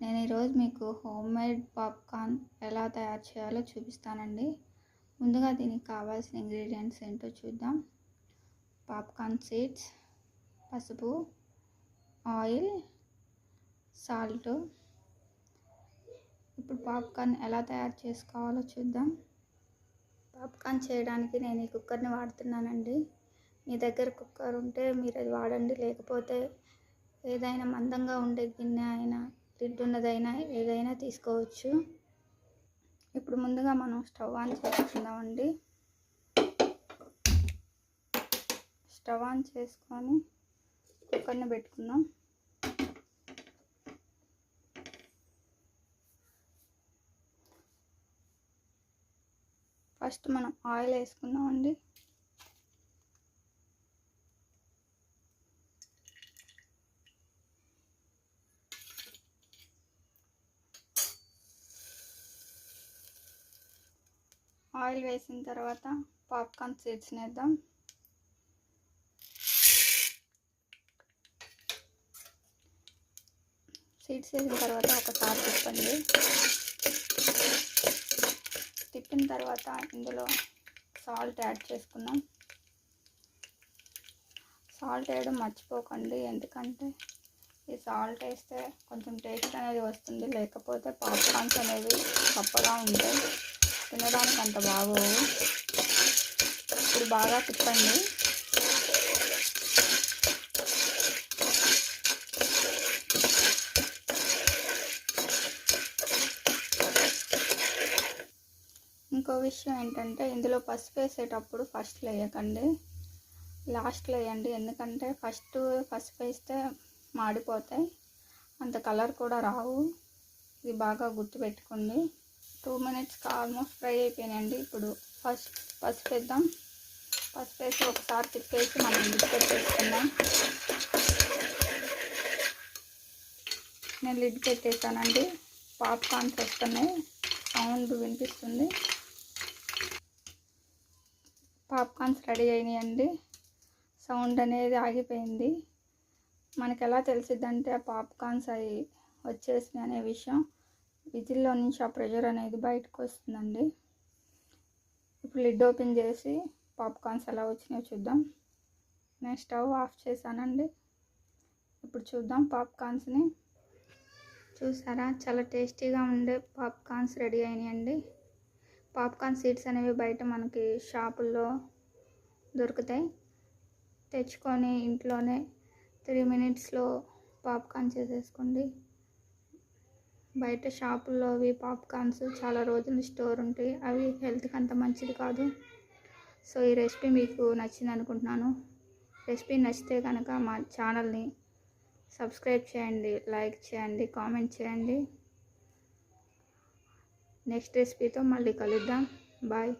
నేను ఈరోజు మీకు హోమ్ మేడ్ పాప్కార్న్ ఎలా తయారు చేయాలో చూపిస్తానండి. ముందుగా దీనికి కావాల్సిన ఇంగ్రీడియంట్స్ ఏంటో చూద్దాం. పాప్కార్న్ సీడ్స్ పసుపు ఆయిల్ సాల్ట్. ఇప్పుడు పాప్కార్న్ ఎలా తయారు చేసుకోవాలో చూద్దాం. పాప్కార్న్ చేయడానికి నేను ఈ కుక్కర్ని వాడుతున్నానండి. మీ దగ్గర కుక్కర్ ఉంటే మీరు అది వాడండి. లేకపోతే ఏదైనా మందంగా ఉండే గిన్నె అయినా తింటున్నదైనా ఏదైనా తీసుకోవచ్చు. ఇప్పుడు ముందుగా మనం స్టవ్ ఆన్ చేసుకుందామండి. స్టవ్ ఆన్ చేసుకొని కుక్కర్ని పెట్టుకుందాం. ఫస్ట్ మనం ఆయిల్ వేసుకుందామండి. ఆయిల్ వేసిన తర్వాత పాప్కార్న్ సీడ్స్ వేద్దాం. సీడ్స్ వేసిన తర్వాత ఒకసారి తిప్పండి. తిప్పిన తర్వాత ఇందులో సాల్ట్ యాడ్ చేసుకున్నాం సాల్ట్ వేయడం మర్చిపోకండి ఎందుకంటే ఈ సాల్ట్ వేస్తే కొంచెం టేస్ట్ అనేది వస్తుంది. లేకపోతే పాప్కార్న్స్ అనేవి గొప్పగా ఉంటాయి. తినడానికి అంత బాగోవు. ఇప్పుడు బాగా తిప్పండి. ఇంకో విషయం ఏంటంటే ఇందులో పసుపు వేసేటప్పుడు ఫస్ట్ వేయకండి. లాస్ట్లో వేయండి. ఎందుకంటే ఫస్ట్ పసుపు వేస్తే మాడిపోతాయి. అంత కలర్ కూడా రావు. ఇది బాగా గుర్తుపెట్టుకోండి. టూ మినిట్స్కి ఆల్మోస్ట్ ఫ్రై అయిపోయినాయండి. ఇప్పుడు ఫస్ట్ పసుపు వేద్దాం. పసుపు వేసి ఒకసారి తిప్పేసి మనం లిడ్ పెట్టేసుకుందాం. నేను లిడ్ పెట్టేసానండి. పాప్కార్న్స్ వస్తున్నాయి. సౌండ్ వినిపిస్తుంది. పాప్కార్న్స్ రెడీ అయినాయండి. సౌండ్ అనేది ఆగిపోయింది. మనకు ఎలా తెలిసిద్దంటే పాప్కార్న్స్ అవి వచ్చేసినాయి అనే విషయం. విజిల్లో నుంచి ఆ ప్రెషర్ అనేది బయటకు వస్తుందండి. ఇప్పుడు లిడ్ ఓపెన్ చేసి పాప్కార్న్స్ ఎలా వచ్చినాయో చూద్దాం. నేను స్టవ్ ఆఫ్ చేశానండి. ఇప్పుడు చూద్దాం పాప్కార్న్స్ని. చూసారా? చాలా టేస్టీగా ఉండే పాప్కార్న్స్ రెడీ అయినాయండి. పాప్కార్న్ సీడ్స్ అనేవి బయట మనకి షాపుల్లో దొరుకుతాయి. తెచ్చుకొని ఇంట్లోనే త్రీ మినిట్స్లో పాప్కార్న్ చేసేసుకోండి. బయట షాపుల్లో అవి పాప్కార్న్స్ చాలా రోజులు స్టోర్ ఉంటాయి. అవి హెల్త్కి అంత మంచిది కాదు. సో ఈ రెసిపీ మీకు నచ్చింది అనుకుంటున్నాను. రెసిపీ నచ్చితే కనుక మా ఛానల్ని సబ్స్క్రైబ్ చేయండి లైక్ చేయండి కామెంట్ చేయండి. నెక్స్ట్ రెసిపీతో మళ్ళీ కలుద్దాం. బాయ్.